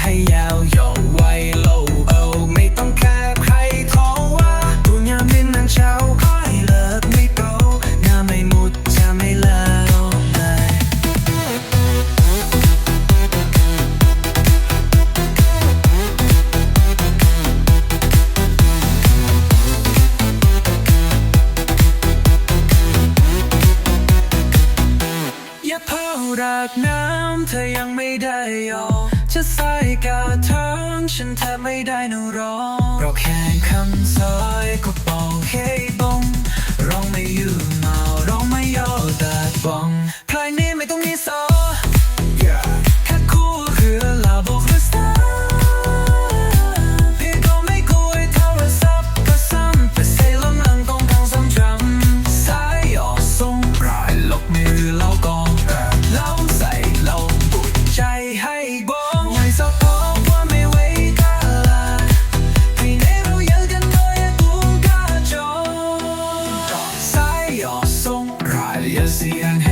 ให้ยาวยองไวโลเอวไม่ต้องแคบใครท้องว่าตัวงามดินนั้นเช้าค่อยเลิกไม่โตงามไม่มุดจะไม่เลิกเลยอย่าเผอรักน้ำเธอยังไม่ได้ยอม จะใส่กาวท้งฉันแทบไม่ได้นูร้องเราะแค่คำสอน Yes, the young